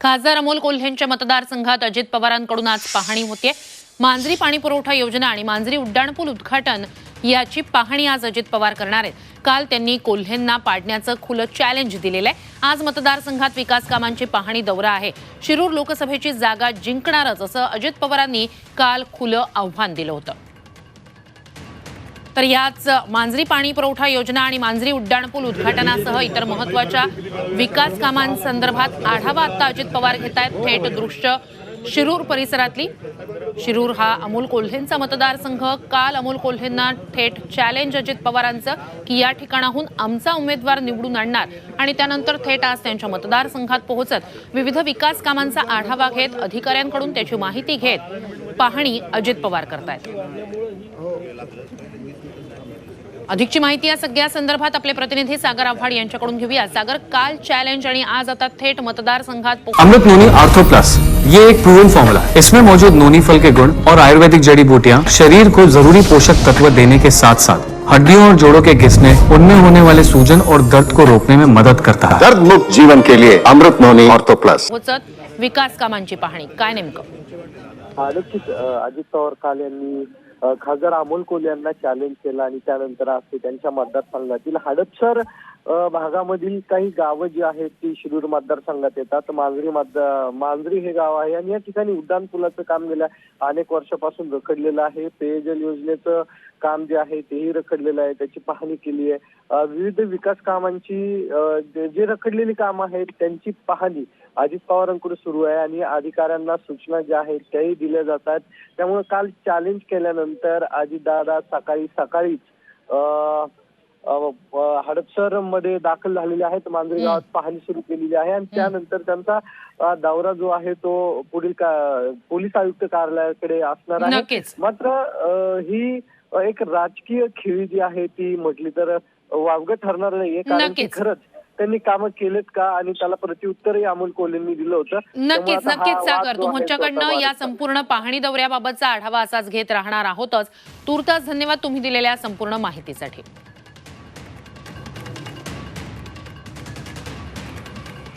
खासदार अमोल कोल्हेंच्या मतदारसंघात अजित पवारांकडून आज पाहणी होते मांजरी पाणी पुरवठा योजना आणि मांजरी उड्डाणपूल उद्घाटन याची पाहणी आज अजित पवार करणार आहेत. काल त्यांनी कोल्हेंना पाडण्याचं खुलं चॅलेंज दिलेलं आहे आज मतदारसंघात विकास कामांची पाहणी दौरा आहे. शिरूर लोकसभेची जागा जिंकणारच असं अजित पवारांनी काल खुलं आव्हान दिलं होतं. तर याच मांजरी पाणी पुरवठा योजना आणि मांजरी उड्डाणपूल उद्घाटनासह इतर महत्त्वाच्या विकास कामांसंदर्भात आढावा आता अजित पवार घेत आहेत. थेट दृश्य शिरूर परिसरातली. शिरूर हा अमोल कोल्हेंचा मतदारसंघ. काल अमोल कोल्हेंना थेट चॅलेंज अजित पवारांचं की या ठिकाणाहून आमचा उमेदवार निवडून आणणार आणि त्यानंतर थेट आज त्यांच्या मतदारसंघात पोहोचत विविध विकास कामांचा आढावा घेत अधिकाऱ्यांकडून त्याची माहिती घेत पाहणी अजित पवार करतायत. अधिकची माहिती या सगळ्या संदर्भात आपले प्रतिनिधी सागर आव्हाड यांच्याकडून घेऊया. सागर काल चॅलेंज आणि आज आता थेट मतदारसंघात अमृत नोनी आर्थो प्लस ये एक प्रूवन फॉर्मूला है। इसमें मौजूद नोनी फल के गुण और आयुर्वेदिक जड़ी बूटियाँ शरीर को जरूरी पोषक तत्व देने के साथ साथ हड्डियों और जोड़ों के घिसने उनमें होने वाले सूजन और दर्द को रोकने में मदद करता है। दर्द मुक्त जीवन के लिए अमृत नोनी प्लस पोहोचत विकास कामांची पाहणी. काय नेमकं? हा नक्कीच अ, अजित पवार काल यांनी अ, खासदार अमोल कोल यांना चॅलेंज केलं आणि त्यानंतर आज ते त्यांच्या मतदारसंघातील हडपसर भागामधील काही गावं जी आहेत ती शिरूर मतदारसंघात येतात. मांजरी मतदार मांजरी हे गाव आहे आणि या ठिकाणी उड्डाण पुलाचं काम गेल्या अनेक वर्षापासून रखडलेलं आहे. पेयजल योजनेचं काम जे आहे तेही रखडलेलं आहे. त्याची पाहणी केली आहे. विविध विकास कामांची जे जे रखडलेली कामं आहेत त्यांची पाहणी अजित पवारांकडे सुरू आहे आणि अधिकाऱ्यांना सूचना ज्या आहेत त्याही दिल्या जातात. त्यामुळे काल चॅलेंज केल्यानंतर अजितदादा सकाळी सकाळीच हडपसरमध्ये दाखल झालेले आहेत. मांजरी गावात पाहणी सुरू केलेली आहे आणि त्यानंतर त्यांचा दौरा जो आहे तो पुढील का पोलीस आयुक्त कार्यालयाकडे असणार आहे. मात्र ही एक राजकीय खेळी जी आहे ती म्हटली तर वावगं ठरणार नाहीये कारण. खरंच त्यांनी कामं केलेत का? आणि त्याला प्रत्युत्तरही अमोल कोल्हेंनी दिलं होतं. नक्कीच नक्कीच सागर. तुमच्याकडनं या संपूर्ण पाहणी दौऱ्याबाबतचा आढावा असाच घेत राहणार आहोतच. तूर्तास धन्यवाद तुम्ही दिलेल्या संपूर्ण माहितीसाठी.